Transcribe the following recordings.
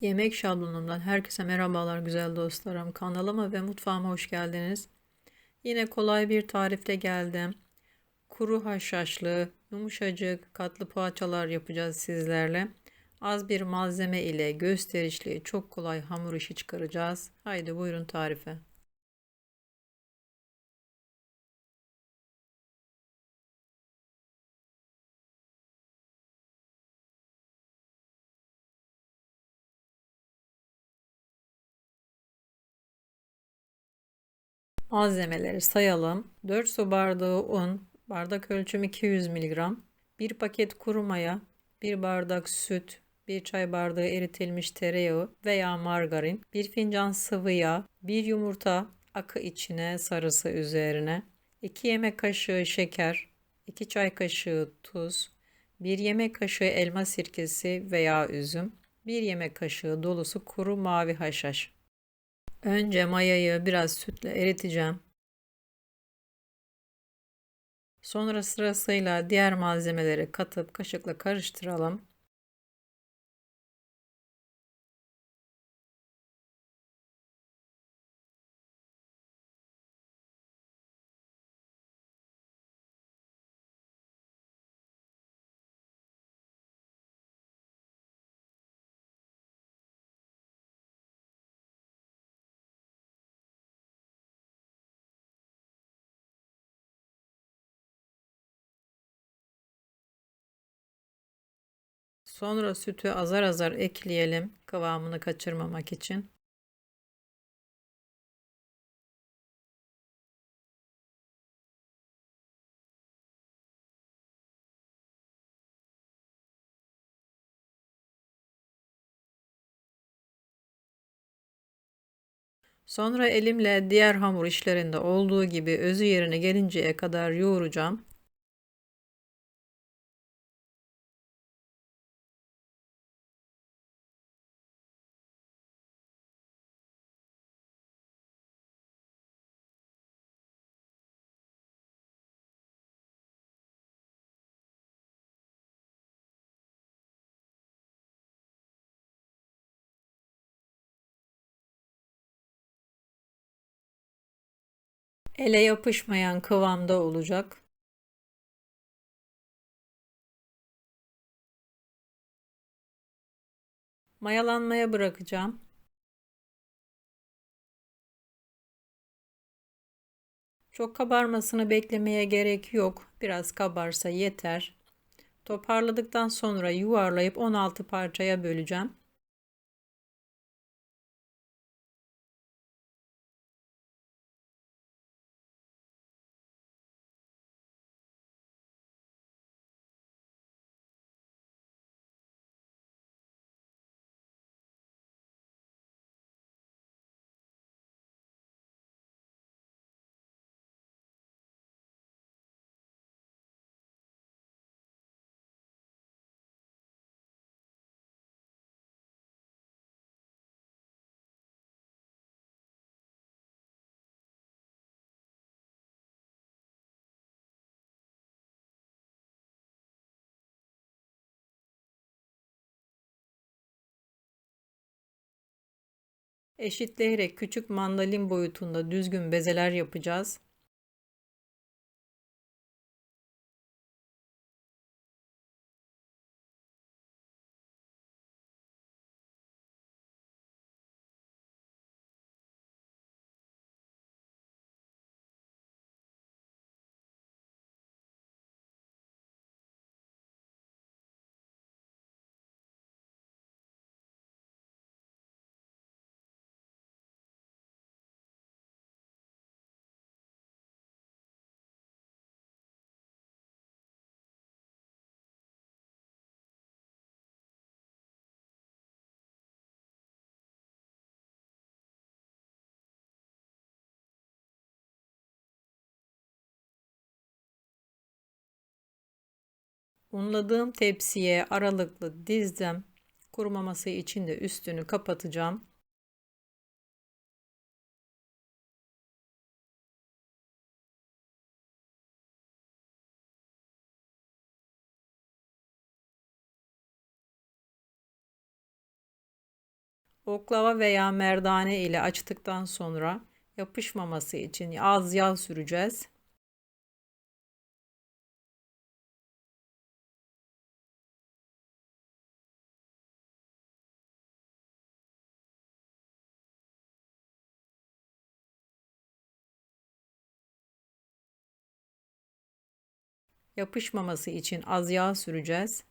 Yemek şablonumdan herkese merhabalar güzel dostlarım. Kanalıma ve mutfağıma hoş geldiniz. Yine kolay bir tarifte geldim. Kuru haşhaşlı, yumuşacık, katlı poğaçalar yapacağız sizlerle. Az bir malzeme ile gösterişli, çok kolay hamur işi çıkaracağız. Haydi buyurun tarife. Malzemeleri sayalım. 4 su bardağı un, bardak ölçüm 200 mg, 1 paket kuru maya, 1 bardak süt, 1 çay bardağı eritilmiş tereyağı veya margarin, 1 fincan sıvı yağ, 1 yumurta, akı içine, sarısı üzerine, 2 yemek kaşığı şeker, 2 çay kaşığı tuz, 1 yemek kaşığı elma sirkesi veya üzüm, 1 yemek kaşığı dolusu kuru mavi haşhaş. Önce mayayı biraz sütle eriteceğim. Sonra sırasıyla diğer malzemeleri katıp kaşıkla karıştıralım. Sonra sütü azar azar ekleyelim kıvamını kaçırmamak için. Sonra elimle diğer hamur işlerinde olduğu gibi özü yerine gelinceye kadar yoğuracağım. Ele yapışmayan kıvamda olacak. Mayalanmaya bırakacağım. Çok kabarmasını beklemeye gerek yok. Biraz kabarsa yeter. Toparladıktan sonra yuvarlayıp 16 parçaya böleceğim. Eşitleyerek küçük mandalin boyutunda düzgün bezeler yapacağız. Unladığım tepsiye aralıklı dizdim. Kurumaması için de üstünü kapatacağım. Oklava veya merdane ile açtıktan sonra yapışmaması için az yağ süreceğiz. Yapışmaması için az yağ süreceğiz.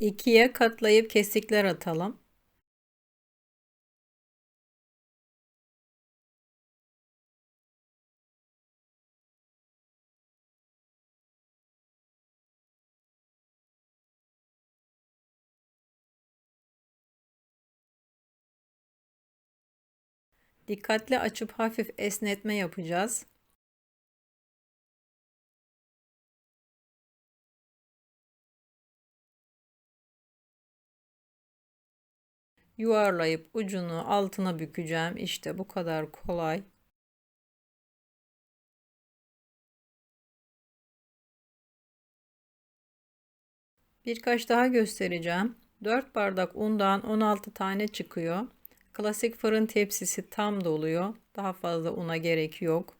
İkiye katlayıp kesikler atalım. Dikkatli açıp hafif esnetme yapacağız. Yuvarlayıp ucunu altına bükeceğim. İşte bu kadar kolay. Birkaç daha göstereceğim. 4 bardak undan 16 tane çıkıyor. Klasik fırın tepsisi tam doluyor. Daha fazla una gerek yok.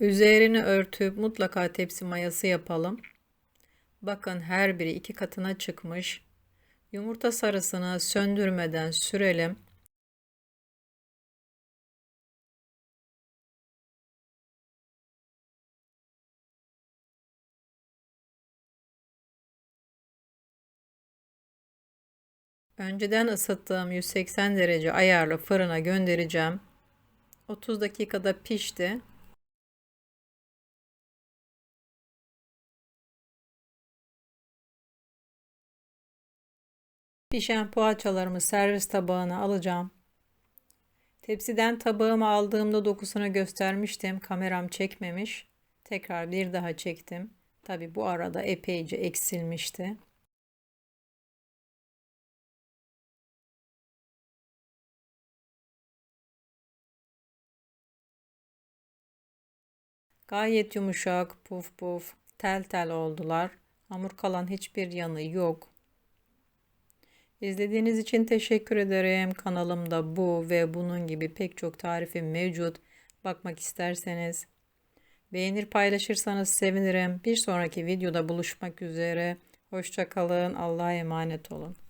Üzerini örtüp mutlaka tepsi mayası yapalım. Bakın her biri iki katına çıkmış. Yumurta sarısını söndürmeden sürelim. Önceden ısıttığım 180 derece ayarlı fırına göndereceğim. 30 dakikada pişti. Pişen poğaçalarımı servis tabağına alacağım. Tepsiden tabağımı aldığımda dokusunu göstermiştim. Kameram çekmemiş. Tekrar bir daha çektim. Tabi bu arada epeyce eksilmişti. Gayet yumuşak, puf puf, tel tel oldular. Hamur kalan hiçbir yanı yok. İzlediğiniz için teşekkür ederim. Kanalımda bu ve bunun gibi pek çok tarifim mevcut. Bakmak isterseniz beğenir paylaşırsanız sevinirim. Bir sonraki videoda buluşmak üzere. Hoşçakalın. Allah'a emanet olun.